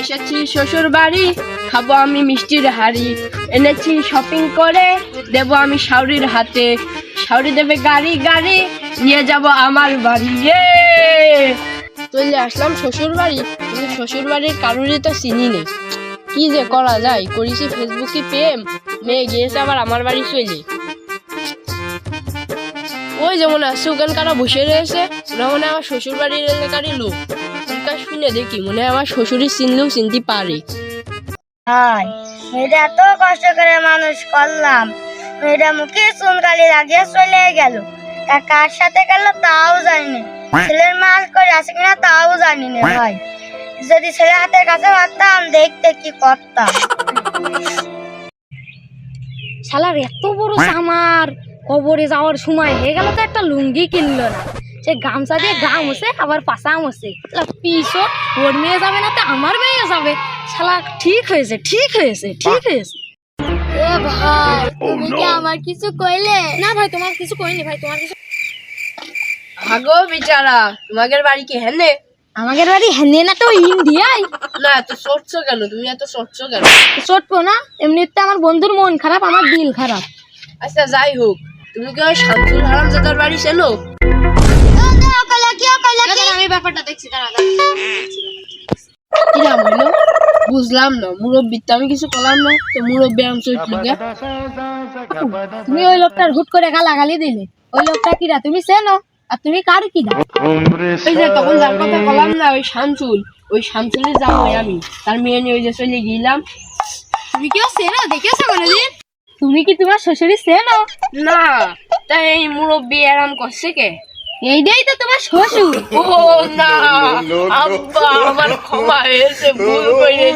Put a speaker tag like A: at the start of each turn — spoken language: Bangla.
A: এসেছি শ্বশুর বাড়ি খাব আমি মিষ্টির হাড়ি। এনেছি শপিং করে, দেবো আমি শাউরির হাতে। শাউরি দেবে গাড়ি গাড়ি, নিয়ে যাব আমার বাড়ি। চলে আসলাম শ্বশুর বাড়ি কিন্তু শ্বশুর বাড়ির কারোরই তো চিনি নেই। কি যে করা যায়? করেছি ফেসবুকে প্রেম, মেয়ে গিয়েছে আবার আমার বাড়ি চলে। ওই যেমন আছে ওখান কারা বসে রয়েছে? ওরা মনে আমার শ্বশুর বাড়ির এলাকারই লোক। ওটা শুনে দেখি মনে হয় আমার শ্বশুরের চিনলেও চিনতে পারে।
B: মেয়েটা এত কষ্ট করে মানুষ করলাম। মেয়েটা মুখে চুনকালি লাগিয়ে চলে গেল। তা কার সাথে গেল তাও জানি না। ছেলের মাল করে আছে কিনা তাও জানি না ভাই। যদি ছেলে হাতের কাছে পারতাম দেখতে কি করতাম?
C: শালার এত বড় সামার কবরে যাওয়ার সময় হয়ে গেল তো একটা লুঙ্গি কিনলো না। সে গামছা দিয়ে গা মুছে আবার পাশা মুছে। পিসও ওর মেয়ে যাবে না তো আমার মেয়ে যাবে। শালা ঠিক হয়েছে ঠিক হয়েছে ঠিক হয়েছে।
B: এ ভাই তুমি কি আমার কিছু কইলে?
C: না ভাই তোমার কিছু কইনি ভাই তোমার কিছু
A: ভাগো বিচারা তোমাদের বাড়ি কি হেনে?
C: আমাদের বাড়ি হেনে না তো ইন্ডিয়ায়।
A: না এত সরছো কেন? তুমি এত সরছো কেন?
C: চটবো না এমনিতে আমার বন্ধুর মন খারাপ আমার দিল খারাপ।
A: আচ্ছা যাই হোক তুমি কি ওই শামসুল হারাম জাদার বাড়ি চেনো?
C: ব্যাপারটা দেখছি দাঁড়া
A: হইল বুঝলাম না মুরব্বী তো আমি কিছু করলাম না তো মুরব্বী আম
C: তুমি ওই লোকটার হুট করে দিলে। ওই লোকটা কিরা? তুমি চেনো? আর তুমি কার
A: ওই যে তখন যার কথা বললাম না ওই শামসুল। ওই শামসুলের আমি। তার মেয়ে নিয়ে ওই যে চলে গেলাম।
C: তুমি কেউ চেনো? দেখেছ কোনোদিন? তুমি কি তোমার শ্বশুরি চেনো?
A: না তাই এই মুরব্বী আরাম করছে কে?
C: এইটাই তো তোমার শ্বশুর।
A: ও না আব্বা আমার ক্ষমা হয়েছে ভুল করে